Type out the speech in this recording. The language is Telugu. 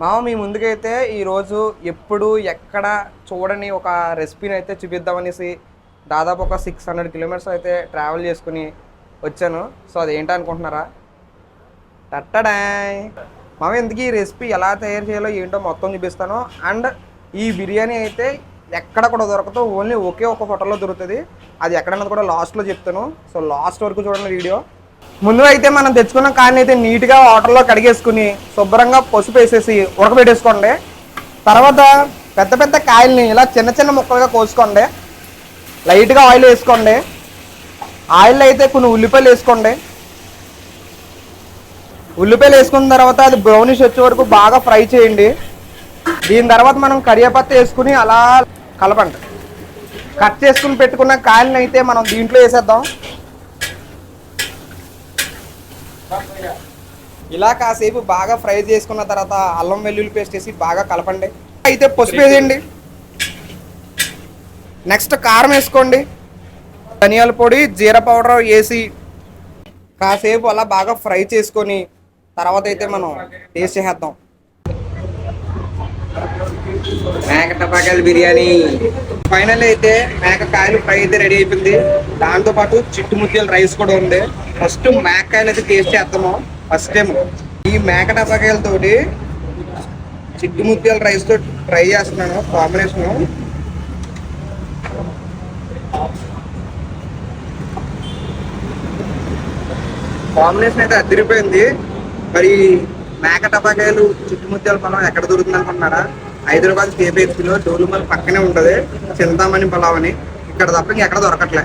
మామ మీ ముందుకైతే ఈరోజు ఎప్పుడు ఎక్కడ చూడని ఒక రెసిపీని అయితే చూపిద్దామనేసి దాదాపు ఒక సిక్స్ హండ్రెడ్ కిలోమీటర్స్ అయితే ట్రావెల్ చేసుకుని వచ్చాను. సో అది ఏంటి అనుకుంటున్నారా? టట్టడాయ్. మామ ఎందుకు ఈ రెసిపీ ఎలా తయారు చేయాలో ఏంటో మొత్తం చూపిస్తాను. అండ్ ఈ బిర్యానీ అయితే ఎక్కడ కూడా దొరకదు. ఓన్లీ ఒకే ఒక హోటల్లో దొరుకుతుంది. అది ఎక్కడన్నది కూడా లాస్ట్లో చెప్తాను. సో లాస్ట్ వరకు చూడండి వీడియో. ముందు అయితే మనం తెచ్చుకున్న కాయని అయితే నీట్గా వాటర్లో కడిగేసుకుని శుభ్రంగా పసుపు వేసేసి ఉడకబెట్టేసుకోండి. తర్వాత పెద్ద పెద్ద కాయల్ని ఇలా చిన్న చిన్న ముక్కలుగా కోసుకోండి. లైట్గా ఆయిల్ వేసుకోండి. ఆయిల్ అయితే కొన్ని ఉల్లిపాయలు వేసుకోండి. ఉల్లిపాయలు వేసుకున్న తర్వాత అది బ్రౌనిష్ వచ్చే వరకు బాగా ఫ్రై చేయండి. దీని తర్వాత మనం కరివేపత్త వేసుకుని అలా కలపండి. కట్ చేసుకుని పెట్టుకున్న కాయలను అయితే మనం దీంట్లో వేసేద్దాం. ఇలా కాసేపు బాగా ఫ్రై చేసుకున్న తర్వాత అల్లం వెల్లుల్లి పేస్ట్ వేసి బాగా కలపండి. అయితే పసుపు వేసేయండి. నెక్స్ట్ కారం వేసుకోండి. ధనియాల పొడి జీర పౌడర్ వేసి కాసేపు అలా బాగా ఫ్రై చేసుకొని తర్వాత అయితే మనం టేస్ట్ చేసేద్దాం. మేక టపాకాయలు బిర్యానీ. ఫైనల్ అయితే మేక కాయలు ఫ్రై అయితే రెడీ అయిపోయింది. దాంతో పాటు చిట్టు ముత్యాల రైస్ కూడా ఉంది. ఫస్ట్ మేక కాయలు అయితే టేస్ట్ చేస్తాము ఫస్ట్ టైం ఈ మేక టపాకాయలతోటి చిట్టు ముత్యాల రైస్తో ట్రై చేస్తున్నాను. కాంబినేషన్ కాంబినేషన్ అయితే అదిరిపోయింది. మరి మేక టపాకాయలు చుట్టుముత్యాల పొలం ఎక్కడ దొరుకుతుంది అనుకుంటున్నారా హైదరాబాద్ కేపీఎస్పీలో డోలుమల్ పక్కనే ఉంటది. చింతామణి పొలం అని ఇక్కడ తప్ప ఎక్కడ దొరకట్లే.